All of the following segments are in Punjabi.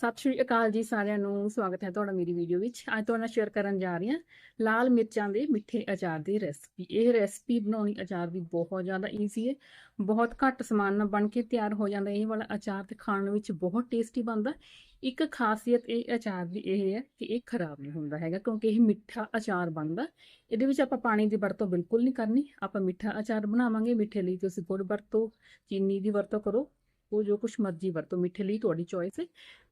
ਸਤਿ ਸ਼੍ਰੀ ਅਕਾਲ ਜੀ ਸਾਰਿਆਂ ਨੂੰ, ਸਵਾਗਤ ਹੈ ਤੁਹਾਡਾ ਮੇਰੀ ਵੀਡੀਓ ਵਿੱਚ। ਅੱਜ ਤੁਹਾਡੇ ਨਾਲ ਸ਼ੇਅਰ ਕਰਨ ਜਾ ਰਹੀ ਹਾਂ ਲਾਲ ਮਿਰਚਾਂ ਦੇ ਮਿੱਠੇ ਅਚਾਰ ਦੀ ਰੈਸਪੀ ਇਹ ਰੈਸਪੀ ਬਣਾਉਣੀ ਅਚਾਰ ਵੀ ਬਹੁਤ ਜ਼ਿਆਦਾ ਈਜ਼ੀ ਹੈ। ਬਹੁਤ ਘੱਟ ਸਮਾਨ ਨਾਲ ਬਣ ਕੇ ਤਿਆਰ ਹੋ ਜਾਂਦਾ। ਇਹ ਵਾਲਾ ਅਚਾਰ ਤੇ ਖਾਣ ਵਿੱਚ ਬਹੁਤ ਟੇਸਟੀ ਬਣਦਾ। ਇੱਕ ਖਾਸੀਅਤ ਇਹ ਅਚਾਰ ਦੀ ਇਹ ਹੈ ਕਿ ਇਹ ਖਰਾਬ ਨਹੀਂ ਹੁੰਦਾ ਹੈਗਾ, ਕਿਉਂਕਿ ਇਹ ਮਿੱਠਾ ਅਚਾਰ ਬਣਦਾ। ਇਹਦੇ ਵਿੱਚ ਆਪਾਂ ਪਾਣੀ ਦੀ ਵਰਤੋਂ ਬਿਲਕੁਲ ਨਹੀਂ ਕਰਨੀ। ਆਪਾਂ ਮਿੱਠਾ ਅਚਾਰ ਬਣਾਵਾਂਗੇ। ਮਿੱਠੇ ਲਈ ਤੁਸੀਂ ਗੁੜ ਵਰਤੋ, ਚੀਨੀ ਦੀ ਵਰਤੋਂ ਕਰੋ। ਉਹ ਜੋ ਕੁਛ ਮਰਜ਼ੀ ਵਰਤੋ, ਮਿੱਠੇ ਲਈ ਤੁਹਾਡੀ ਚੋਇਸ ਹੈ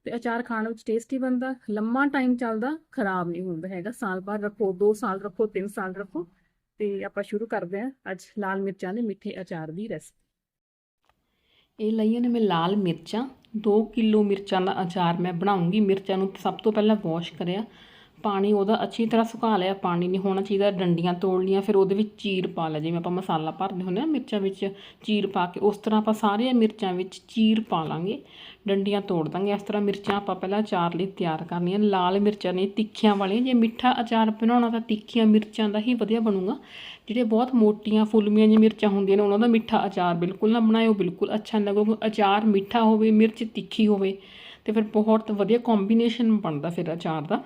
ਤੇ ਅਚਾਰ ਖਾਣ ਵਿੱਚ ਟੇਸਟੀ ਬਣਦਾ, ਲੰਮਾ ਟਾਈਮ ਚੱਲਦਾ, ਖਰਾਬ ਨਹੀਂ ਹੁੰਦਾ ਹੈਗਾ। ਸਾਲ ਬਾਅਦ ਰੱਖੋ 2 ਸਾਲ ਰੱਖੋ 3 ਸਾਲ ਰੱਖੋ। ਤੇ ਆਪਾਂ ਸ਼ੁਰੂ ਕਰਦੇ ਹਾਂ ਅੱਜ ਲਾਲ ਮਿਰਚਾਂ ਦੇ ਮਿੱਠੇ ਅਚਾਰ ਦੀ ਰੈਸਪੀ ਇਹ ਲਈਆਂ ਨੇ ਮੈਂ ਲਾਲ ਮਿਰਚਾਂ। 2 ਕਿਲੋ ਮਿਰਚਾਂ ਦਾ ਅਚਾਰ ਮੈਂ ਬਣਾਉਂਗੀ। ਮਿਰਚਾਂ ਨੂੰ ਸਭ ਤੋਂ ਪਹਿਲਾਂ ਵਾਸ਼ ਕਰਿਆ। ਪਾਣੀ ਉਹਦਾ ਅੱਛੀ ਤਰ੍ਹਾਂ ਸੁਕਾ ਲਿਆ, ਪਾਣੀ ਨਹੀਂ ਹੋਣਾ ਚਾਹੀਦਾ, ਡੰਡੀਆਂ ਤੋੜ ਲੀਆਂ ਫਿਰ ਉਹਦੇ ਵਿੱਚ ਚੀਰ ਪਾ ਲਿਆ, ਜਿਵੇਂ ਆਪਾਂ ਮਸਾਲਾ ਭਰਦੇ ਹੁੰਦੇ ਆ ਮਿਰਚਾਂ ਵਿੱਚ ਚੀਰ ਪਾ ਕੇ, ਉਸ ਤਰ੍ਹਾਂ ਆਪਾਂ ਸਾਰੀਆਂ ਮਿਰਚਾਂ ਵਿੱਚ ਚੀਰ ਪਾ ਲਾਂਗੇ, ਡੰਡੀਆਂ ਤੋੜ ਦਾਂਗੇ, ਇਸ ਤਰ੍ਹਾਂ ਮਿਰਚਾਂ ਆਪਾਂ ਪਹਿਲਾਂ ਅਚਾਰ ਲਈ ਤਿਆਰ ਕਰਨੀਆਂ ਲਾਲ ਮਿਰਚਾਂ ਨੇ ਤਿੱਖੀਆਂ ਵਾਲੀਆਂ, ਜੇ ਮਿੱਠਾ ਅਚਾਰ ਬਣਾਉਣਾ ਤਾਂ ਤਿੱਖੀਆਂ ਮਿਰਚਾਂ ਦਾ ਹੀ ਵਧੀਆ ਬਣੂਗਾ, ਜਿਹੜੇ ਬਹੁਤ ਮੋਟੀਆਂ ਫੁੱਲਮੀਆਂ ਜਿਹੀਆਂ ਮਿਰਚਾਂ ਹੁੰਦੀਆਂ ਨੇ, ਉਹਨਾਂ ਦਾ ਮਿੱਠਾ ਅਚਾਰ ਬਿਲਕੁਲ ਨਾ ਬਣਾਇਓ, ਬਿਲਕੁਲ ਅੱਛਾ ਨਹੀਂ ਲੱਗੋ ਅਚਾਰ ਮਿੱਠਾ ਹੋਵੇ, ਮਿਰਚ ਤਿੱਖੀ ਹੋਵੇ, ਤੇ ਫਿਰ ਬਹੁਤ ਵਧੀਆ ਕੰਬੀਨੇਸ਼ਨ ਬਣਦਾ ਫਿਰ ਅਚਾਰ ਦਾ।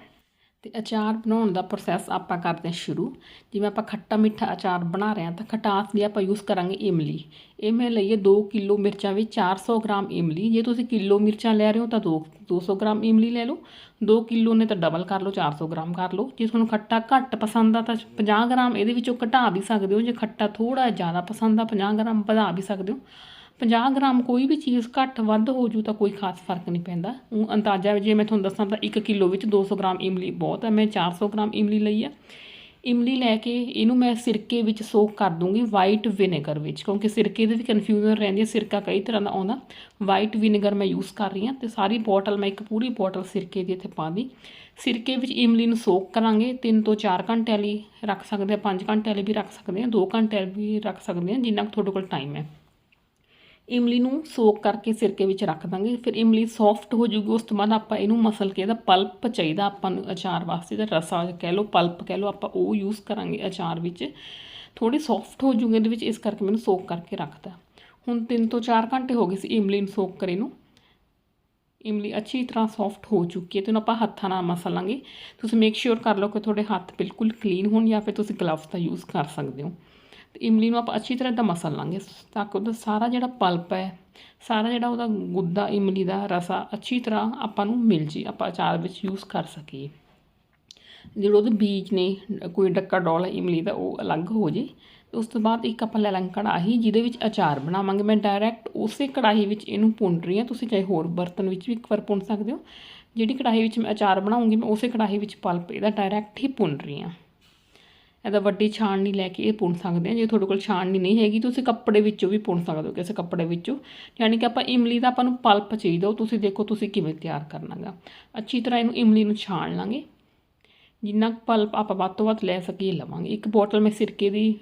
ਤੇ ਅਚਾਰ ਬਣਾਉਣ ਦਾ ਪ੍ਰੋਸੈਸ ਆਪਾਂ ਕਰਦੇ ਹਾਂ ਸ਼ੁਰੂ। ਜਿਵੇਂ ਆਪਾਂ ਖੱਟਾ ਮਿੱਠਾ ਅਚਾਰ ਬਣਾ ਰਹੇ ਹਾਂ ਤਾਂ ਖਟਾਸ ਲਈ ਆਪਾਂ ਯੂਜ਼ ਕਰਾਂਗੇ ਇਮਲੀ। ਇਹ ਮੈਂ ਲਈਏ 2 ਕਿਲੋ ਮਿਰਚਾਂ ਵਿੱਚ 400 ਗ੍ਰਾਮ ਇਮਲੀ। ਜੇ ਤੁਸੀਂ ਕਿਲੋ ਮਿਰਚਾਂ ਲੈ ਰਹੇ ਹੋ ਤਾਂ 2 200 ਗ੍ਰਾਮ ਇਮਲੀ ਲੈ ਲਓ। 2 ਕਿਲੋ ਨੇ ਤਾਂ ਡਬਲ ਕਰ ਲਓ 400 ਗ੍ਰਾਮ ਕਰ ਲਓ। ਜੇ ਤੁਹਾਨੂੰ ਖੱਟਾ ਘੱਟ ਪਸੰਦ ਆ ਤਾਂ 50 ਗ੍ਰਾਮ ਇਹਦੇ ਵਿੱਚੋਂ ਘਟਾ ਵੀ ਸਕਦੇ ਹੋ। ਜੇ ਖੱਟਾ ਥੋੜਾ ਜ਼ਿਆਦਾ ਪਸੰਦ ਆ 50 ਗ੍ਰਾਮ ਵਧਾ ਵੀ ਸਕਦੇ ਹੋ। 50 ਗ੍ਰਾਮ ਕੋਈ ਵੀ ਚੀਜ਼ ਘੱਟ ਵੱਧ ਹੋ ਜੂ ਤਾਂ ਕੋਈ ਖਾਸ ਫ਼ਰਕ ਨਹੀਂ ਪੈਂਦਾ। ਉਹ ਅੰਦਾਜ਼ਾ ਜੇ ਮੈਂ ਤੁਹਾਨੂੰ ਦੱਸਾਂ ਤਾਂ 1 ਕਿਲੋ ਵਿੱਚ 200 ਗ੍ਰਾਮ ਇਮਲੀ ਬਹੁਤ ਹੈ, ਮੈਂ 400 ਗ੍ਰਾਮ ਇਮਲੀ ਲਈ ਆ। ਇਮਲੀ ਲੈ ਕੇ ਇਹਨੂੰ ਮੈਂ ਸਿਰਕੇ ਵਿੱਚ ਸੋਕ ਕਰ ਦੂੰਗੀ ਵਾਈਟ ਵਿਨੇਗਰ ਵਿੱਚ, ਕਿਉਂਕਿ ਸਿਰਕੇ ਦੇ ਵੀ ਕਨਫਿਊਜ਼ਨ ਰਹਿੰਦੀ ਹੈ, ਸਿਰਕਾ ਕਈ ਤਰ੍ਹਾਂ ਦਾ ਆਉਂਦਾ। ਵਾਈਟ ਵਿਨੇਗਰ ਮੈਂ ਯੂਜ਼ ਕਰ ਰਹੀ ਹਾਂ ਤੇ ਸਾਰੀ ਬੋਟਲ ਮੈਂ ਇੱਕ ਪੂਰੀ ਬੋਟਲ ਸਿਰਕੇ ਦੀ ਇੱਥੇ ਪਾਉਂਦੀ ਸਿਰਕੇ ਵਿੱਚ ਇਮਲੀ ਨੂੰ ਸੋਕ ਕਰਾਂਗੇ 3 ਤੋਂ 4 ਘੰਟੇ ਲਈ ਰੱਖ ਸਕਦੇ ਆ 5 ਘੰਟੇ ਲਈ ਵੀ ਰੱਖ ਸਕਦੇ ਆ 2 ਘੰਟੇ ਵੀ ਰੱਖ ਸਕਦੇ ਆ ਜਿੰਨਾ ਕੁ ਤੁਹਾਡੇ ਕੋਲ ਟਾਈਮ ਹੈ। ਇਮਲੀ ਨੂੰ ਸੋਕ ਕਰਕੇ ਸਿਰਕੇ ਵਿੱਚ ਰੱਖ ਦਾਂਗੇ। ਫਿਰ ਇਮਲੀ ਸੌਫਟ ਹੋ ਜੂਗੀ ਉਸ ਤੋਂ ਬਾਅਦ ਆਪਾਂ ਇਹਨੂੰ ਮਸਲ ਕੇ ਇਹਦਾ ਪਲਪ ਚਾਹੀਦਾ ਆਪਾਂ ਨੂੰ ਅਚਾਰ ਵਾਸਤੇ ਦਾ ਰਸਾ ਕਹਿ ਲਓ, ਪਲਪ ਕਹਿ ਲਓ, ਆਪਾਂ ਉਹ ਯੂਜ਼ ਕਰਾਂਗੇ ਅਚਾਰ ਵਿੱਚ। ਥੋੜੀ ਸੌਫਟ ਹੋ ਜੂਗੀ ਇਹਦੇ ਵਿੱਚ, ਇਸ ਕਰਕੇ ਮੈਨੂੰ ਸੋਕ ਕਰਕੇ ਰੱਖਦਾ ਹੁਣ 3 ਤੋਂ 4 ਘੰਟੇ ਹੋ ਗਏ ਸੀ ਇਮਲੀ ਨੂੰ ਸੋਕ ਕਰੇ ਨੂੰ। ਇਮਲੀ ਅੱਛੀ ਤਰ੍ਹਾਂ ਸੌਫਟ ਹੋ ਚੁੱਕੀ ਹੈ ਤੇ ਉਹਨੂੰ ਆਪਾਂ ਹੱਥਾਂ ਨਾਲ ਮਸਲ ਲਾਂਗੇ ਤੁਸੀਂ ਮੇਕ ਸ਼ੋਰ ਕਰ ਲਓ ਕਿ ਤੁਹਾਡੇ ਹੱਥ ਬਿਲਕੁਲ ਕਲੀਨ ਹੋਣ ਜਾਂ ਫਿਰ ਤੁਸੀਂ ਗਲਵਸ ਦਾ ਯੂਜ਼ ਕਰ ਸਕਦੇ ਹੋ। ਤੇ ਇਮਲੀ ਨੂੰ ਆਪਾਂ ਅੱਛੀ ਤਰ੍ਹਾਂ ਦਾ ਮਸਲ ਲਾਂਗੇ, ਤਾਂ ਕਿ ਉਹਦਾ ਸਾਰਾ ਜਿਹੜਾ ਪਲਪ ਹੈ, ਸਾਰਾ ਜਿਹੜਾ ਉਹਦਾ ਗੁੱਦਾ ਇਮਲੀ ਦਾ ਰਸਾ ਅੱਛੀ ਤਰ੍ਹਾਂ ਆਪਾਂ ਨੂੰ ਮਿਲ ਜੇ, ਆਪਾਂ ਅਚਾਰ ਵਿੱਚ ਯੂਜ਼ ਕਰ ਸਕੀਏ। ਜਿਹੜੇ ਉਹਦੇ ਬੀਜ ਨੇ, ਕੋਈ ਡੱਕਾ ਡੋਲ ਹੈ ਇਮਲੀ ਦਾ, ਉਹ ਅਲੱਗ ਹੋ ਜੇ। ਉਸ ਤੋਂ ਬਾਅਦ ਇੱਕ ਆਪਾਂ ਲੈ ਲਾਂਗੇ ਕੜਾਹੀ, ਜਿਹਦੇ ਵਿੱਚ ਅਚਾਰ ਬਣਾਵਾਂਗੇ। ਮੈਂ ਡਾਇਰੈਕਟ ਉਸੇ ਕੜਾਹੀ ਵਿੱਚ ਇਹਨੂੰ ਭੁੰਨ ਰਹੀ ਹਾਂ। ਤੁਸੀਂ ਚਾਹੇ ਹੋਰ ਬਰਤਨ ਵਿੱਚ ਵੀ ਇੱਕ ਵਾਰ ਭੁੰਨ ਸਕਦੇ ਹੋ। ਜਿਹੜੀ ਕੜਾਹੀ ਵਿੱਚ ਮੈਂ ਅਚਾਰ ਬਣਾਉਂਗੀ, ਮੈਂ ਉਸੇ ਕੜਾਹੀ ਵਿੱਚ ਪਲਪ ਇਹਦਾ ਡਾਇਰੈਕਟ ਹੀ ਭੁੰਨ ਰਹੀ ਹਾਂ। ਇਹਦਾ ਵੱਡੀ ਛਾਣਨੀ ਲੈ ਕੇ ਇਹ ਪੁਣ ਸਕਦੇ ਹਾਂ ਜੇ ਤੁਹਾਡੇ ਕੋਲ ਛਾਣਨੀ ਨਹੀਂ ਹੈਗੀ, ਤੁਸੀਂ ਕੱਪੜੇ ਵਿੱਚੋਂ ਵੀ ਪੁਣ ਸਕਦੇ ਹੋ ਕਿਸੇ ਕੱਪੜੇ ਵਿੱਚੋਂ। ਯਾਨੀ ਕਿ ਆਪਾਂ ਇਮਲੀ ਦਾ ਆਪਾਂ ਨੂੰ ਪਲਪ ਚਾਹੀਦਾ, ਉਹ ਤੁਸੀਂ ਦੇਖੋ ਤੁਸੀਂ ਕਿਵੇਂ ਤਿਆਰ ਕਰਨਾਗਾ। ਅੱਛੀ ਤਰ੍ਹਾਂ ਇਹਨੂੰ ਇਮਲੀ ਨੂੰ ਛਾਣ ਲਾਂਗੇ। ਜਿੰਨਾ ਪਲਪ ਆਪਾਂ ਵੱਧ ਤੋਂ ਵੱਧ ਲੈ ਸਕੀਏ, ਲਵਾਂਗੇ। ਇੱਕ ਬੋਟਲ ਮੈਂ ਸਿਰਕੇ ਦੀ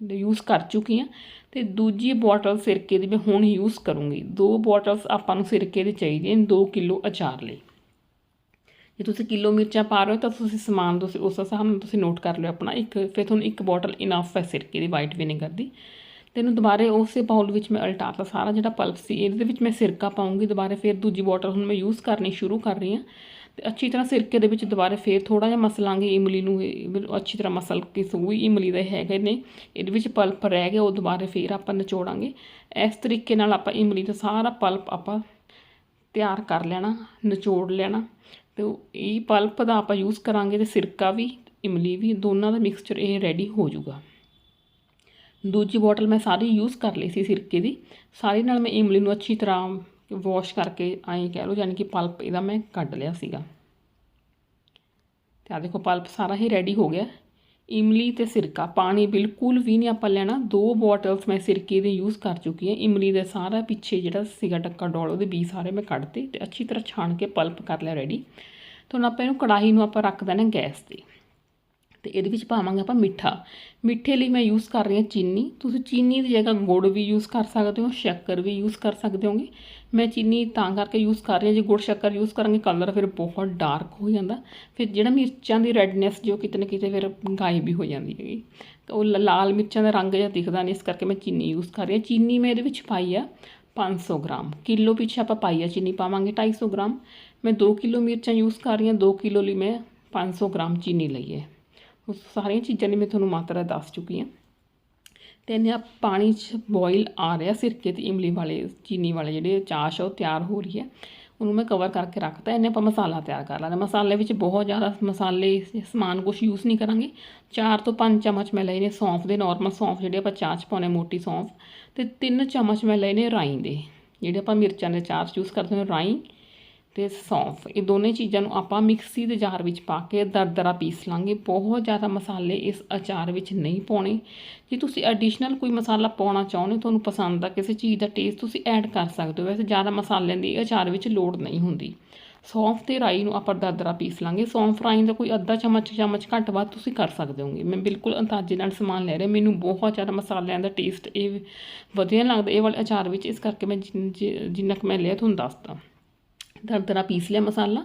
ਯੂਜ਼ ਕਰ ਚੁੱਕੀ ਹਾਂ ਤੇ ਦੂਜੀ ਬੋਟਲ ਸਿਰਕੇ ਦੀ ਮੈਂ ਹੁਣ ਯੂਜ਼ ਕਰੂੰਗੀ। ਦੋ ਬੋਟਲਸ ਆਪਾਂ ਨੂੰ ਸਿਰਕੇ ਦੀ ਚਾਹੀਦੀਆਂ 2 ਕਿਲੋ ਅਚਾਰ ਲਈ। ਜੇ ਤੁਸੀਂ ਕਿਲੋ ਮਿਰਚਾਂ ਪਾ ਰਹੇ ਹੋ ਤਾਂ ਤੁਸੀਂ ਸਮਾਨ ਤੁਸੀਂ ਉਸ ਹਿਸਾਬ ਨਾਲ ਤੁਸੀਂ ਨੋਟ ਕਰ ਲਿਓ ਆਪਣਾ। ਇੱਕ ਫਿਰ ਤੁਹਾਨੂੰ ਇੱਕ ਬੋਟਲ ਇਨਫ ਹੈ ਸਿਰਕੇ ਦੀ ਵਾਈਟ ਵਿਨੇਗਰ ਦੀ। ਤੇ ਇਹਨੂੰ ਦੁਬਾਰੇ ਉਸੇ ਬਾਉਲ ਵਿੱਚ ਮੈਂ ਉਲਟਾਤਾ ਸਾਰਾ ਜਿਹੜਾ ਪਲਪ ਸੀ, ਇਹਦੇ ਵਿੱਚ ਮੈਂ ਸਿਰਕਾ ਪਾਉਂਗੀ ਦੁਬਾਰੇ ਫਿਰ ਦੂਜੀ ਬੋਟਲ ਹੁਣ ਮੈਂ ਯੂਜ਼ ਕਰਨੀ ਸ਼ੁਰੂ ਕਰ ਰਹੀ ਹਾਂ। ਤੇ ਅੱਛੀ ਤਰ੍ਹਾਂ ਸਿਰਕੇ ਦੇ ਵਿੱਚ ਦੁਬਾਰੇ ਫਿਰ ਥੋੜਾ ਜਿਹਾ ਮਸਲਾਂਗੇ ਇਮਲੀ ਨੂੰ ਅੱਛੀ ਤਰ੍ਹਾਂ ਮਸਲ ਕੇ ਸੂਈ ਇਮਲੀ ਦਾ ਹੈਗਾ ਨੇ। ਇਹਦੇ ਵਿੱਚ ਪਲਪ ਰਹਿ ਗਿਆ, ਉਹ ਦੁਬਾਰੇ ਫਿਰ ਆਪਾਂ ਨਿਚੋੜਾਂਗੇ। ਇਸ ਤਰੀਕੇ ਨਾਲ ਆਪਾਂ ਇਮਲੀ ਦਾ ਸਾਰਾ ਪਲਪ ਆਪਾਂ ਤਿਆਰ ਕਰ ਲੈਣਾ, ਨਿਚੋੜ ਲੈਣਾ। ਤੇ ਇਹ ਪਲਪ ਦਾ ਆਪਾਂ ਯੂਜ਼ ਕਰਾਂਗੇ ਤੇ ਸਿਰਕਾ ਵੀ, ਇਮਲੀ ਵੀ, ਦੋਨਾਂ ਦਾ ਮਿਕਸਚਰ ਇਹ ਰੈਡੀ ਹੋ ਜਾਊਗਾ। ਦੂਜੀ ਬੋਟਲ ਮੈਂ ਸਾਰੀ ਯੂਜ਼ ਕਰ ਲਈ ਸੀ ਸਿਰਕੇ ਦੀ। ਸਾਰੀ ਨਾਲ ਮੈਂ ਇਮਲੀ ਨੂੰ ਅੱਛੀ ਤਰ੍ਹਾਂ ਵਾਸ਼ ਕਰਕੇ ਐਂ ਕਹਿ ਲਓ, ਯਾਨੀ ਕਿ ਪਲਪ ਇਹਦਾ ਮੈਂ ਕੱਢ ਲਿਆ ਸੀਗਾ। ਤੇ ਆ ਦੇਖੋ ਪਲਪ ਸਾਰਾ ਹੀ ਰੈਡੀ ਹੋ ਗਿਆ। ਇਮਲੀ ਤੇ ਸਿਰਕਾ। ਪਾਣੀ ਬਿਲਕੁਲ ਵੀ ਨਹੀਂ ਆਪਾਂ ਲੈਣਾ। ਦੋ ਬੋਟਲਸ ਮੈਂ ਸਿਰਕੇ ਦੇ ਯੂਜ਼ ਕਰ ਚੁੱਕੀ ਹਾਂ। ਇਮਲੀ ਦਾ ਸਾਰਾ ਪਿੱਛੇ ਜਿਹੜਾ ਸੀਗਾ ਟੱਕਾ ਡੋਲ ਉਹਦੇ ਬੀ ਸਾਰੇ ਮੈਂ ਕੱਢਤੇ ਤੇ ਅੱਛੀ ਤਰ੍ਹਾਂ ਛਾਣ ਕੇ ਪਲਪ ਕਰ ਲਿਆ ਰੈਡੀ ਤੇ ਹੁਣ ਆਪਾਂ ਇਹਨੂੰ ਕੜਾਹੀ ਨੂੰ ਆਪਾਂ ਰੱਖ ਦੇਣਾ ਗੈਸ ਤੇ। ਤੇ ਇਹਦੇ ਵਿੱਚ ਪਾਵਾਂਗੇ ਆਪਾਂ ਮਿੱਠਾ। ਮਿੱਠੇ ਲਈ ਮੈਂ ਯੂਜ਼ ਕਰ ਰਹੀ ਹਾਂ ਚੀਨੀ। ਤੁਸੀਂ ਚੀਨੀ ਦੀ ਜਗ੍ਹਾ ਗੁੜ ਵੀ ਯੂਜ਼ ਕਰ ਸਕਦੇ ਹੋ, ਸ਼ੱਕਰ ਵੀ ਯੂਜ਼ ਕਰ ਸਕਦੇ ਹੋਗੇ। ਮੈਂ ਚੀਨੀ ਤਾਂ ਕਰਕੇ ਯੂਜ਼ ਕਰ ਰਹੀ ਹਾਂ, ਜੇ ਗੁੜ, ਸ਼ੱਕਰ ਯੂਜ਼ ਕਰਾਂਗੇ ਕਲਰ ਫਿਰ ਬਹੁਤ ਡਾਰਕ ਹੋ ਜਾਂਦਾ। ਫਿਰ ਜਿਹੜਾ ਮਿਰਚਾਂ ਦੀ ਰੈਡਨੈਸ ਜੋ ਕਿਤੇ ਨਾ ਕਿਤੇ ਫਿਰ ਗਾਇਬ ਵੀ ਹੋ ਜਾਂਦੀ ਹੈਗੀ। ਉਹ ਲਾਲ ਮਿਰਚਾਂ ਦਾ ਰੰਗ ਜਿਹਾ ਦਿਖਦਾ ਨਹੀਂ ਇਸ ਕਰਕੇ ਮੈਂ ਚੀਨੀ ਯੂਜ਼ ਕਰ ਰਹੀ ਹਾਂ। ਚੀਨੀ ਮੈਂ ਇਹਦੇ ਵਿੱਚ ਪਾਈ ਆ 500 ਗ੍ਰਾਮ। ਕਿਲੋ ਪਿੱਛੇ ਆਪਾਂ ਪਾਈ ਆ ਚੀਨੀ, ਪਾਵਾਂਗੇ 250 ਗ੍ਰਾਮ। ਮੈਂ 2 ਕਿਲੋ ਮਿਰਚਾਂ ਯੂਜ਼ ਕਰ ਰਹੀ ਹਾਂ 2 ਕਿਲੋ ਲਈ ਮੈਂ 500 ਗ੍ਰਾਮ ਚੀਨੀ ਲਈ ਹੈ। ਉਸ ਸਾਰੀਆਂ ਚੀਜ਼ਾਂ ਦੀ ਮੈਂ ਤੁਹਾਨੂੰ ਮਾਤਰਾ ਦੱਸ ਚੁੱਕੀ ਹਾਂ। ਤੇ ਇਹਨੇ ਆ ਪਾਣੀ 'ਚ ਬੋਇਲ ਆ ਰਿਹਾ ਸਿਰਕੇ ਤੇ ਇਮਲੀ ਵਾਲੇ, ਚੀਨੀ ਵਾਲੇ ਜਿਹੜੇ ਚਾਸ਼ ਆ ਉਹ ਤਿਆਰ ਹੋ ਰਹੀ ਹੈ। ਉਹਨੂੰ ਮੈਂ ਕਵਰ ਕਰਕੇ ਰੱਖਤਾ ਇਹਨੇ ਆਪਾਂ ਮਸਾਲਾ ਤਿਆਰ ਕਰ ਲੈਣਾ ਮਸਾਲੇ ਵਿੱਚ ਬਹੁਤ ਜ਼ਿਆਦਾ ਮਸਾਲੇ ਸਮਾਨ ਕੁਝ ਯੂਜ਼ ਨਹੀਂ ਕਰਾਂਗੇ। 4 ਤੋਂ 5 ਚਮਚ ਮੈਂ ਲਏ ਨੇ ਸੌਂਫ ਦੇ ਨਾਰਮਲ ਸੌਂਫ ਜਿਹੜੇ ਆਪਾਂ ਚਾਹ 'ਚ ਪਾਉਂਦੇ ਮੋਟੀ ਸੌਂਫ। ਤੇ 3 ਚਮਚ ਮੈਂ ਲਏ ਨੇ ਰਾਈ ਦੇ। ਜਿਹੜੇ ਆਪਾਂ ਮਿਰਚਾਂ ਦੇ ਚਾਰ ਯੂਜ਼ ਕਰਦੇ ਹਾਂ ਰਾਈ ਤੇ ਸੌਂਫ, ਇਹ ਦੋਨੇ ਚੀਜ਼ਾਂ ਨੂੰ ਆਪਾਂ ਮਿਕਸੀ ਦੇ ਜਾਰ ਵਿੱਚ ਪਾ ਕੇ ਦਰਦਰਾ ਪੀਸ ਲਾਂਗੇ। ਬਹੁਤ ਜ਼ਿਆਦਾ ਮਸਾਲੇ ਇਸ ਅਚਾਰ ਵਿੱਚ ਨਹੀਂ ਪਾਉਣੇ। ਜੇ ਤੁਸੀਂ ਐਡੀਸ਼ਨਲ ਕੋਈ ਮਸਾਲਾ ਪਾਉਣਾ ਚਾਹੁੰਦੇ ਤੁਹਾਨੂੰ ਪਸੰਦ ਆ, ਕਿਸੇ ਚੀਜ਼ ਦਾ ਟੇਸਟ ਤੁਸੀਂ ਐਡ ਕਰ ਸਕਦੇ ਹੋ। ਵੈਸੇ ਜ਼ਿਆਦਾ ਮਸਾਲਿਆਂ ਦੀ ਅਚਾਰ ਵਿੱਚ ਲੋੜ ਨਹੀਂ ਹੁੰਦੀ। ਸੌਂਫ ਤੇ ਰਾਈ ਨੂੰ ਆਪਾਂ ਦਰਦਰਾ ਪੀਸ ਲਾਂਗੇ। ਸੌਂਫ, ਰਾਈ ਦਾ ਕੋਈ ਅੱਧਾ ਚਮਚ ਚਮਚ ਘੱਟ ਵੱਧ ਤੁਸੀਂ ਕਰ ਸਕਦੇ ਹੋਗੇ। ਮੈਂ ਬਿਲਕੁਲ ਅੰਦਾਜ਼ੇ ਨਾਲ ਸਮਾਨ ਲੈ ਰਿਹਾ। ਮੈਨੂੰ ਬਹੁਤ ਜ਼ਿਆਦਾ ਮਸਾਲਿਆਂ ਦਾ ਟੇਸਟ ਇਹ ਵਧੀਆ ਲੱਗਦਾ। ਇਹ ਵਾਲੇ ਅਚਾਰ ਵਿੱਚ ਇਸ ਕਰਕੇ ਮੈਂ ਜਿੰਨ- ਜਿ- ਜਿੰਨਾ ਕੁ ਮੈਂ ਲਿਆ, ਤੁਹਾਨੂੰ ਦੱਸਦਾ। ਦਰਦਰਾ ਪੀਸ ਲਿਆ ਮਸਾਲਾ,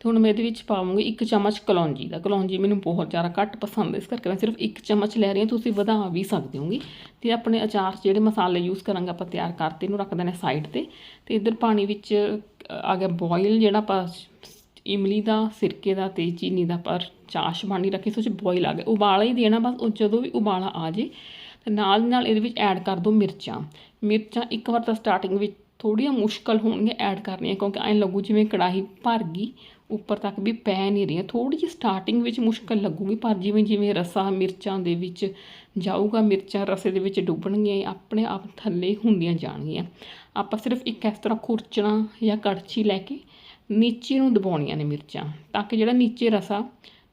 ਤੇ ਹੁਣ ਮੈਂ ਇਹਦੇ ਵਿੱਚ ਪਾਵਾਂਗੀ ਇੱਕ ਚਮਚ ਕਲੌਂਜੀ ਦਾ। ਕਲੌਂਜੀ ਮੈਨੂੰ ਬਹੁਤ ਜ਼ਿਆਦਾ ਘੱਟ ਪਸੰਦ ਇਸ ਕਰਕੇ ਮੈਂ ਸਿਰਫ ਇੱਕ ਚਮਚ ਲੈ ਰਹੀ ਹਾਂ, ਤੁਸੀਂ ਵਧਾ ਵੀ ਸਕਦੇ ਹੋਗੇ। ਤੇ ਆਪਣੇ ਅਚਾਰ 'ਚ ਜਿਹੜੇ ਮਸਾਲੇ ਯੂਜ਼ ਕਰਾਂਗੇ, ਆਪਾਂ ਤਿਆਰ ਕਰਤੇ, ਇਹਨੂੰ ਰੱਖ ਦੇਣਾ ਸਾਈਡ ਤੇ। ਤੇ ਇੱਧਰ ਪਾਣੀ ਵਿੱਚ ਆ ਗਿਆ ਬੋਇਲ ਜਿਹੜਾ ਆਪਾਂ ਇਮਲੀ ਦਾ, ਸਿਰਕੇ ਦਾ ਤੇ ਚੀਨੀ ਦਾ ਪਰ ਚਾਸ਼ ਬਾਣੀ ਰੱਖੀ ਸੋ ਚ ਬੋਇਲ ਆ ਗਿਆ। ਉਬਾਲਾ ਹੀ ਦੇਣਾ, ਬਸ ਉਹ ਜਦੋਂ ਵੀ ਉਬਾਲਾ ਆ ਜੇ, ਤੇ ਨਾਲ ਨਾਲ ਇਹਦੇ ਵਿੱਚ ਐਡ ਕਰ ਦਿਓ ਮਿਰਚਾਂ। ਮਿਰਚਾਂ ਇੱਕ ਵਾਰ ਤਾਂ ਸਟਾਰਟਿੰਗ ਵਿੱਚ ਥੋੜ੍ਹੀਆਂ ਮੁਸ਼ਕਲ ਹੋਣਗੀਆਂ ਐਡ ਕਰਨੀਆਂ, ਕਿਉਂਕਿ ਐਂ ਲੱਗੂ ਜਿਵੇਂ ਕੜਾਹੀ ਭਰ ਗਈ, ਉੱਪਰ ਤੱਕ ਵੀ ਪੈ ਨਹੀਂ ਰਹੀਆਂ। ਥੋੜੀ ਜਿਹੀ ਸਟਾਰਟਿੰਗ ਵਿੱਚ ਮੁਸ਼ਕਲ ਲੱਗੂਗੀ, ਪਰ ਜਿਵੇਂ ਜਿਵੇਂ ਰਸਾ ਮਿਰਚਾਂ ਦੇ ਵਿੱਚ ਜਾਊਗਾ, ਮਿਰਚਾਂ ਰਸੇ ਦੇ ਵਿੱਚ ਡੁੱਬਣਗੀਆਂ ਆਪਣੇ ਆਪ ਥੱਲੇ ਹੁੰਦੀਆਂ ਜਾਣਗੀਆਂ। ਆਪਾਂ ਸਿਰਫ ਇੱਕ ਇਸ ਤਰ੍ਹਾਂ ਖੁਰਚਣਾ ਜਾਂ ਕੜਛੀ ਲੈ ਕੇ ਨੀਚੇ ਨੂੰ ਦਬਾਉਣੀਆਂ ਨੇ ਮਿਰਚਾਂ, ਤਾਂ ਕਿ ਜਿਹੜਾ ਨੀਚੇ ਰਸਾ,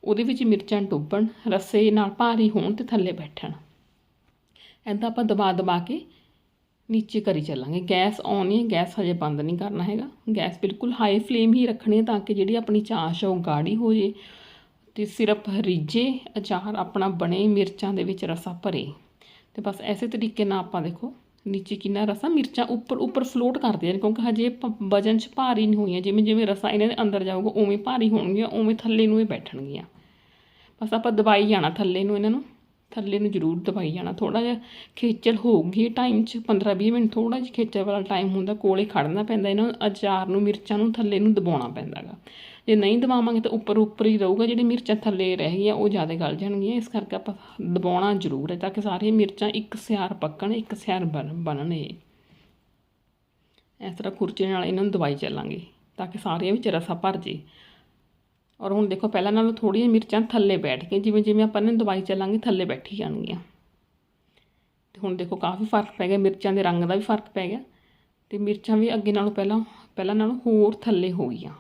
ਉਹਦੇ ਵਿੱਚ ਮਿਰਚਾਂ ਡੁੱਬਣ, ਰਸੇ ਨਾਲ ਭਾਰੀ ਹੋਣ ਤੇ ਥੱਲੇ ਬੈਠਣ। ਐਦਾਂ ਆਪਾਂ ਦਬਾ ਦਬਾ ਕੇ ਨੀਚੇ ਕਰੀ ਚੱਲਾਂਗੇ। ਗੈਸ ਔਨ ਹੀ ਹੈ ਗੈਸ ਹਜੇ ਬੰਦ ਨਹੀਂ ਕਰਨਾ ਹੈਗਾ। ਗੈਸ ਬਿਲਕੁਲ ਹਾਈ ਫਲੇਮ ਹੀ ਰੱਖਣੀ ਹੈ ਤਾਂ ਕਿ ਜਿਹੜੀ ਆਪਣੀ ਚਾਸ਼ ਆ ਉਹ ਗਾੜੀ ਹੋ ਜੇ ਤੇ ਸਿਰਫ ਰਿੱਝੇ ਅਚਾਰ, ਆਪਣਾ ਬਣੇ ਮਿਰਚਾਂ ਦੇ ਵਿੱਚ ਰਸਾ ਭਰੇ। ਤੇ ਬਸ ਐਸੇ ਤਰੀਕੇ ਨਾਲ ਆਪਾਂ ਦੇਖੋ ਨੀਚੇ ਕਿੰਨਾ ਰਸਾ ਮਿਰਚਾਂ ਉੱਪਰ ਉੱਪਰ ਫਲੋਟ ਕਰਦੇ ਨੇ ਕਿਉਂਕਿ ਹਜੇ ਪ- ਵਜਨ 'ਚ ਭਾਰੀ ਨਹੀਂ ਹੋਈਆਂ। ਜਿਵੇਂ ਜਿਵੇਂ ਰਸਾ ਇਹਨਾਂ ਦੇ ਅੰਦਰ ਜਾਊਗਾ, ਉਵੇਂ ਭਾਰੀ ਹੋਣਗੀਆਂ, ਉਵੇਂ ਥੱਲੇ ਨੂੰ ਇਹ ਬੈਠਣਗੀਆਂ। ਬਸ ਆਪਾਂ ਦਬਾਈ ਜਾਣਾ ਥੱਲੇ ਨੂੰ ਇਹਨਾਂ ਨੂੰ। ਥੱਲੇ ਨੂੰ ਜ਼ਰੂਰ ਦਬਾਈ ਜਾਣਾ। ਥੋੜਾ ਜਿਹਾ ਖੇਚਲ ਹੋਊਗੀ ਟਾਈਮ 'ਚ 15-20 ਮਿੰਟ ਥੋੜਾ ਜਿਹਾ ਖੇਚਲ ਵਾਲਾ ਟਾਈਮ ਹੁੰਦਾ, ਕੋਲੇ ਖੜਨਾ ਪੈਂਦਾ, ਇਹਨਾਂ ਨੂੰ ਅਚਾਰ ਨੂੰ, ਮਿਰਚਾਂ ਨੂੰ ਥੱਲੇ ਨੂੰ ਦਬਾਉਣਾ ਪੈਂਦਾਗਾ। ਜੇ ਨਹੀਂ ਦਬਾਵਾਂਗੇ ਤਾਂ ਉੱਪਰ ਉੱਪਰ ਹੀ ਰਹੂਗਾ, ਜਿਹੜੇ ਮਿਰਚਾਂ ਥੱਲੇ ਰਹਿ ਗਈਆਂ, ਉਹ ਜ਼ਿਆਦਾ ਗਲ ਜਾਣਗੀਆਂ। ਇਸ ਕਰਕੇ ਆਪਾਂ ਦਬਾਉਣਾ ਜ਼ਰੂਰ ਹੈ, ਤਾਂ ਕਿ ਸਾਰੀਆਂ ਮਿਰਚਾਂ ਇੱਕ ਸਿਆਰ ਪੱਕਣ, ਇੱਕ ਸਿਆਰ ਬਣ, ਬਣਨ ਇਹ। ਇਸ ਤਰ੍ਹਾਂ ਖੁਰਚੇ ਨਾਲ ਇਹਨਾਂ ਨੂੰ ਦਬਾਈ ਚੱਲਾਂਗੇ, ਤਾਂ ਕਿ ਸਾਰਿਆਂ ਵਿੱਚ ਰਸਾ ਭਰ ਜੇ ਔਰ ਹੁਣ ਦੇਖੋ, ਪਹਿਲਾਂ ਨਾਲੋਂ ਥੋੜ੍ਹੀਆਂ ਮਿਰਚਾਂ ਥੱਲੇ ਬੈਠ ਗਈਆਂ, ਜਿਵੇਂ ਜਿਵੇਂ ਆਪਾਂ ਇਹਨਾਂ ਦਵਾਈ ਚੱਲਾਂਗੇ, ਥੱਲੇ ਬੈਠੀ ਜਾਣਗੀਆਂ। ਤੇ ਹੁਣ ਦੇਖੋ, ਕਾਫੀ ਫ਼ਰਕ ਪੈ ਗਿਆ, ਮਿਰਚਾਂ ਦੇ ਰੰਗ ਦਾ ਵੀ ਫ਼ਰਕ ਪੈ ਗਿਆ। ਤੇ ਮਿਰਚਾਂ ਵੀ ਅੱਗੇ ਨਾਲੋਂ ਪਹਿਲਾਂ ਪਹਿਲਾਂ ਨਾਲੋਂ ਹੋਰ ਥੱਲੇ ਹੋ ਗਈਆਂ।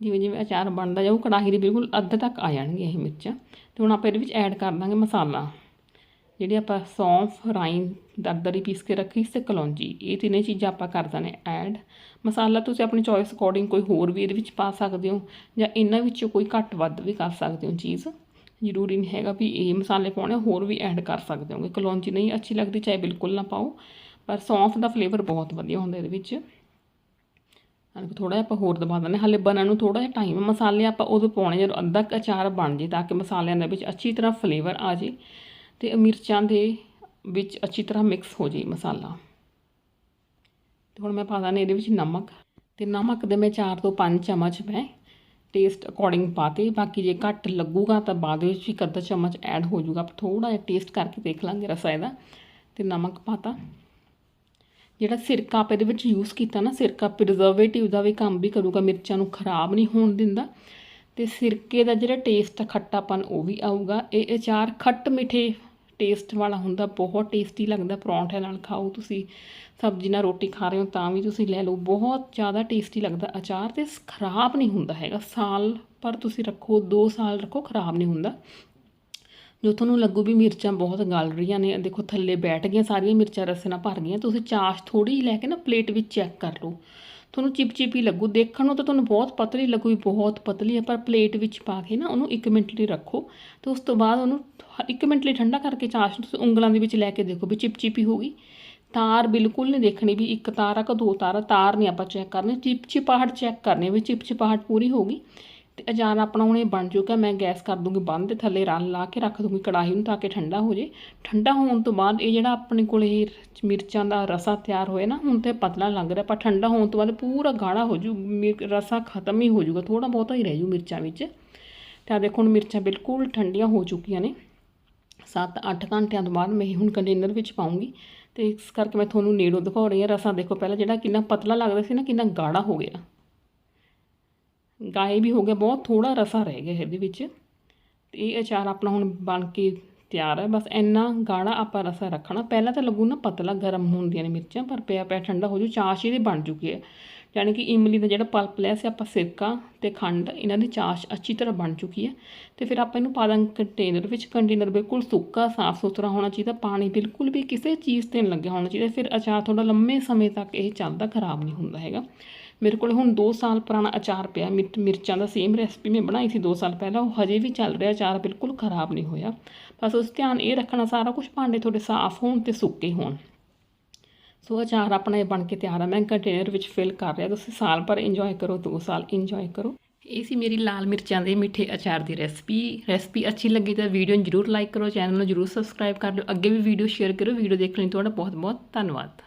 ਜਿਵੇਂ ਜਿਵੇਂ ਅਚਾਰ ਬਣਦਾ ਜਾਊ, ਕੜਾਹੀ ਦੇ ਬਿਲਕੁਲ ਅੱਧ ਤੱਕ ਆ ਜਾਣਗੀਆਂ ਇਹ ਮਿਰਚਾਂ। ਤੇ ਹੁਣ ਆਪਾਂ ਇਹਦੇ ਵਿੱਚ ਐਡ ਕਰ ਦਾਂਗੇ ਮਸਾਲਾ। ਜਿਹੜੇ ਆਪਾਂ ਸੌਂਫ ਰਾਈ ਦਰਦਰੀ ਪੀਸ ਕੇ ਰੱਖੀ ਤੇ ਕਲੌਂਜੀ, ਇਹ ਤਿੰਨੇ ਚੀਜ਼ਾਂ ਆਪਾਂ ਕਰ ਦਾਂਗੇ ਐਡ ਮਸਾਲਾ ਤੁਸੀਂ ਆਪਣੀ ਚੋਇਸ ਅਕੋਰਡਿੰਗ ਕੋਈ ਹੋਰ ਵੀ ਇਹਦੇ ਵਿੱਚ ਪਾ ਸਕਦੇ ਹੋ, ਜਾਂ ਇਹਨਾਂ ਵਿੱਚੋਂ ਕੋਈ ਘੱਟ ਵੱਧ ਵੀ ਕਰ ਸਕਦੇ ਹੋ ਚੀਜ਼। ਜ਼ਰੂਰੀ ਨਹੀਂ ਹੈਗਾ ਵੀ ਇਹ ਮਸਾਲੇ ਪਾਉਣੇ, ਹੋਰ ਵੀ ਐਡ ਕਰ ਸਕਦੇ ਹੋਗੇ। ਕਲੌਂਜੀ ਨਹੀਂ ਅੱਛੀ ਲੱਗਦੀ, ਚਾਹੇ ਬਿਲਕੁਲ ਨਾ ਪਾਓ, ਪਰ ਸੌਂਫ ਦਾ ਫਲੇਵਰ ਬਹੁਤ ਵਧੀਆ ਹੁੰਦਾ ਇਹਦੇ ਵਿੱਚ। ਹਾਂ ਥੋੜਾ ਜਿਹਾ ਆਪਾਂ ਹੋਰ ਦਬਾ ਦਿੰਦੇ ਹਾਂ। ਹਾਲੇ ਬਣਨ ਨੂੰ ਥੋੜਾ ਜਿਹਾ ਟਾਈਮ ਮਸਾਲੇ ਆਪਾਂ ਉਦੋਂ ਪਾਉਣੇ ਜਦੋਂ ਅੱਧਾ ਅਚਾਰ ਬਣ ਜੇ ਤਾਂ ਕਿ ਮਸਾਲਿਆਂ ਦੇ ਵਿੱਚ ਅੱਛੀ ਤਰ੍ਹਾਂ ਫਲੇਵਰ ਆ ਜੇ ਤੇ ਮਿਰਚਾਂ ਦੇ ਵਿੱਚ ਅੱਛੀ ਤਰ੍ਹਾਂ ਮਿਕਸ ਹੋ ਜੇ ਮਸਾਲਾ। ਤੇ ਹੁਣ ਮੈਂ ਪਾ ਦਾਂ ਇਹਦੇ ਵਿੱਚ ਨਮਕ। ਤੇ ਨਮਕ ਦੇ ਮੈਂ 4 ਤੋਂ 5 ਚਮਚ ਮੈਂ ਟੇਸਟ ਅਕੋਰਡਿੰਗ ਪਾਤੇ। ਬਾਕੀ ਜੇ ਘੱਟ ਲੱਗੂਗਾ ਤਾਂ ਬਾਅਦ ਵਿੱਚ ਇੱਕ ਅੱਧਾ ਚਮਚ ਐਡ ਹੋ ਜਾਊਗਾ। ਥੋੜਾ ਜਿਹਾ ਟੇਸਟ ਕਰਕੇ ਦੇਖ ਲਾਂਗੇ ਰਸਾ ਇਹਦਾ। ਤੇ ਨਮਕ ਪਾਤਾ। ਜਿਹੜਾ ਸਿਰਕਾ ਆਪਾਂ ਇਹਦੇ ਵਿੱਚ ਯੂਜ਼ ਕੀਤਾ ਨਾ, ਸਿਰਕਾ ਪ੍ਰੀਜ਼ਰਵੇਟਿਵ ਦਾ ਵੀ ਕੰਮ ਵੀ ਕਰੂਗਾ, ਮਿਰਚਾਂ ਨੂੰ ਖਰਾਬ ਨਹੀਂ ਹੋਣ ਦਿੰਦਾ। ਤੇ ਸਿਰਕੇ ਦਾ ਜਿਹੜਾ ਟੇਸਟ ਆ, ਖੱਟਾਪਨ ਉਹ ਵੀ ਆਊਗਾ। ਇਹ ਅਚਾਰ ਖੱਟ ਮਿੱਠੇ ਟੇਸਟ ਵਾਲਾ ਹੁੰਦਾ, ਬਹੁਤ ਟੇਸਟੀ ਲੱਗਦਾ। ਪਰੌਂਠੇ ਨਾਲ ਖਾਓ ਤੁਸੀਂ, ਸਬਜ਼ੀ ਨਾਲ ਰੋਟੀ ਖਾ ਰਹੇ ਹੋ ਤਾਂ ਵੀ ਤੁਸੀਂ ਲੈ ਲਓ। ਬਹੁਤ ਜ਼ਿਆਦਾ ਟੇਸਟੀ ਲੱਗਦਾ ਅਚਾਰ ਤੇ, ਖਰਾਬ ਨਹੀਂ ਹੁੰਦਾ ਹੈਗਾ। ਸਾਲ ਪਰ ਤੁਸੀਂ ਰੱਖੋ 2 ਸਾਲ ਰੱਖੋ, ਖਰਾਬ ਨਹੀਂ ਹੁੰਦਾ। ਜੋ ਤੁਹਾਨੂੰ ਲੱਗੂ ਵੀ ਮਿਰਚਾਂ ਬਹੁਤ ਗਲ ਰਹੀਆਂ ਨੇ, ਦੇਖੋ ਥੱਲੇ ਬੈਠ ਗਈਆਂ, ਸਾਰੀਆਂ ਮਿਰਚਾਂ ਰਸੇ ਨਾਲ ਭਰ ਗਈਆਂ, ਤੁਸੀਂ ਚਾਸ਼ ਥੋੜੀ ਲੈ ਕੇ ਨਾ ਪਲੇਟ ਵਿੱਚ ਚੈੱਕ ਕਰ ਲਓ। ਤੁਹਾਨੂੰ ਚਿਪਚਿਪ ਹੀ ਲੱਗੂ। ਦੇਖਣ ਨੂੰ ਤਾਂ ਤੁਹਾਨੂੰ ਬਹੁਤ ਪਤਲੀ ਲੱਗੂਗੀ ਬਹੁਤ ਪਤਲੀ ਹੈ, ਪਰ ਪਲੇਟ ਵਿੱਚ ਪਾ ਕੇ ਨਾ ਉਹਨੂੰ 1 ਮਿੰਟ ਲਈ ਰੱਖੋ ਤੇ ਉਸ ਤੋਂ ਬਾਅਦ ਉਹਨੂੰ 1 ਮਿੰਟ ਲਈ ਠੰਡਾ ਕਰਕੇ ਚਾਸ਼ ਨੂੰ ਤੁਸੀਂ ਉਂਗਲਾਂ ਦੇ ਵਿੱਚ ਲੈ ਕੇ ਦੇਖੋ ਵੀ ਚਿਪਚਿਪੀ ਹੋ ਗਈ। ਤਾਰ ਬਿਲਕੁਲ ਨਹੀਂ ਦੇਖਣੀ ਵੀ ਇੱਕ ਤਾਰ ਆ ਕਿ ਦੋ ਤਾਰ ਤਾਰ ਨਹੀਂ ਆਪਾਂ ਚੈੱਕ ਕਰਨੀ। ਚਿਪਚਿਪਾਹਟ ਚੈੱਕ ਕਰਨੀ ਵੀ, ਚਿਪਚਿਪਾਹਟ ਪੂਰੀ ਹੋ ਗਈ। ਤੇ ਅਚਾਰ ਆਪਣਾ ਹੁਣ ਇਹ ਬਣ ਚੁੱਕਾ, ਮੈਂ ਗੈਸ ਕਰ ਦੂੰਗੀ ਬੰਦ ਤੇ ਥੱਲੇ ਰਲ ਲਾ ਕੇ ਰੱਖ ਦੂੰਗੀ ਕੜਾਹੀ ਨੂੰ ਤਾਂ ਕਿ ਠੰਡਾ ਹੋ ਜੇ। ਠੰਡਾ ਹੋਣ ਤੋਂ ਬਾਅਦ ਇਹ ਜਿਹੜਾ ਆਪਣੇ ਕੋਲ ਇਹ ਮਿਰਚਾਂ ਦਾ ਰਸਾ ਤਿਆਰ ਹੋਇਆ ਨਾ, ਹੁਣ ਤੇ ਪਤਲਾ ਲੱਗ ਰਿਹਾ, ਪਰ ਠੰਡਾ ਹੋਣ ਤੋਂ ਬਾਅਦ ਪੂਰਾ ਗਾੜਾ ਹੋ ਜੂ, ਮਿਰ- ਰਸਾ ਖਤਮ ਹੀ ਹੋ ਜੂਗਾ ਥੋੜਾ ਬਹੁਤਾ ਹੀ ਰਹਿ ਜੂ ਮਿਰਚਾਂ ਵਿੱਚ। ਤਾਂ ਦੇਖੋ ਹੁਣ ਮਿਰਚਾਂ ਬਿਲਕੁਲ ਠੰਡੀਆਂ ਹੋ ਚੁੱਕੀਆਂ ਨੇ। 7-8 ਘੰਟਿਆਂ ਤੋਂ ਬਾਅਦ ਮੈਂ ਇਹ ਹੁਣ ਕੰਟੇਨਰ ਵਿੱਚ ਪਾਉਂਗੀ ਤੇ ਇਸ ਕਰਕੇ ਮੈਂ ਤੁਹਾਨੂੰ ਨੇੜੋਂ ਦਿਖਾ ਰਹੀ ਹਾਂ ਰਸਾ। ਦੇਖੋ ਪਹਿਲਾਂ ਜਿਹੜਾ ਕਿੰਨਾ ਪਤਲਾ ਲੱਗਦਾ ਸੀ ਨਾ, ਕਿੰਨਾ ਗਾੜਾ ਹੋ ਗਿਆ। ਗਾਏ ਵੀ ਹੋ ਗਿਆ ਬਹੁਤ ਥੋੜਾ ਰਸਾ ਰਹਿ ਗਿਆ ਇਹਦੇ ਵਿੱਚ। ਤੇ ਇਹ ਅਚਾਰ ਆਪਣਾ ਹੁਣ ਬਣ ਕੇ ਤਿਆਰ ਹੈ। ਬਸ ਇੰਨਾ ਗਾੜਾ ਆਪਾਂ ਰਸਾ ਰੱਖਣਾ। ਪਹਿਲਾਂ ਤਾਂ ਲੱਗੂ ਨਾ ਪਤਲਾ ਗਰਮ ਹੁੰਦੀਆਂ ਨੇ ਮਿਰਚਾਂ, ਪਰ ਪਿਆ ਪਿਆ ਠੰਡਾ ਹੋ ਜੂ ਚਾਸ਼ ਇਹਦੀ ਬਣ ਚੁੱਕੀ ਹੈ। ਯਾਨੀ ਕਿ ਇਮਲੀ ਦਾ ਜਿਹੜਾ ਪਲਪ ਲਿਆ ਸੀ ਆਪਾਂ ਸਿਰਕਾ ਤੇ ਖੰਡ, ਇਹਨਾਂ ਦੀ ਚਾਸ਼ ਅੱਛੀ ਤਰ੍ਹਾਂ ਬਣ ਚੁੱਕੀ ਹੈ। ਤੇ ਫਿਰ ਆਪਾਂ ਇਹਨੂੰ ਪਾ ਦਾਂਗੇ ਕੰਟੇਨਰ ਵਿੱਚ। ਕੰਟੇਨਰ ਬਿਲਕੁਲ ਸੁੱਕਾ ਸਾਫ਼ ਸੁਥਰਾ ਹੋਣਾ ਚਾਹੀਦਾ। ਪਾਣੀ ਬਿਲਕੁਲ ਵੀ ਕਿਸੇ ਚੀਜ਼ ਤੇ ਨਹੀਂ ਲੱਗਿਆ ਹੋਣਾ ਚਾਹੀਦਾ। ਫਿਰ ਅਚਾਰ ਥੋੜਾ ਲੰਮੇ ਸਮੇਂ ਤੱਕ ਇਹ ਚੱਲਦਾ, ਖਰਾਬ ਨਹੀਂ ਹੁੰਦਾ ਹੈਗਾ। ਮੇਰੇ ਕੋਲ ਹੁਣ 2 ਸਾਲ ਪੁਰਾਣਾ ਅਚਾਰ ਪਿਆ, ਮਿਰਚ, ਮਿਰਚਾਂ ਦਾ ਸੇਮ ਰੈਸਪੀ ਮੈਂ ਬਣਾਈ ਸੀ 2 ਸਾਲ ਪਹਿਲਾਂ, ਉਹ ਹਜੇ ਵੀ ਚੱਲ ਰਿਹਾ, ਅਚਾਰ ਬਿਲਕੁਲ ਖਰਾਬ ਨਹੀਂ ਹੋਇਆ। ਬਸ ਉਸ ਧਿਆਨ ਇਹ ਰੱਖਣਾ ਸਾਰਾ ਕੁਝ ਭਾਂਡੇ ਤੁਹਾਡੇ ਸਾਫ਼ ਹੋਣ ਤੇ ਸੁੱਕੇ ਹੋਣ। ਸੋ ਅਚਾਰ ਆਪਣਾ ਇਹ ਬਣ ਕੇ ਤਿਆਰ ਆ, ਮੈਂ ਕੰਟੇਨਰ ਵਿੱਚ ਫਿਲ ਕਰ ਰਿਹਾ, ਤੁਸੀਂ ਸਾਲ ਭਰ ਇੰਜੋਏ ਕਰੋ 2 ਸਾਲ ਇੰਜੋਏ ਕਰੋ। ਇਹ ਸੀ ਮੇਰੀ ਲਾਲ ਮਿਰਚਾਂ ਦੇ ਮਿੱਠੇ ਅਚਾਰ ਦੀ ਰੈਸਪੀ ਰੈਸਪੀ ਅੱਛੀ ਲੱਗੀ ਤਾਂ ਵੀਡੀਓ ਨੂੰ ਜਰੂਰ ਲਾਈਕ ਕਰੋ ਚੈਨਲ ਨੂੰ ਜਰੂਰ ਸਬਸਕ੍ਰਾਈਬ ਕਰ ਲਿਓ। ਅੱਗੇ ਵੀ ਵੀਡੀਓ ਸ਼ੇਅਰ ਕਰੋ ਵੀਡੀਓ ਦੇਖਣ ਲਈ ਤੁਹਾਡਾ ਬਹੁਤ ਬਹੁਤ ਧੰਨਵਾਦ।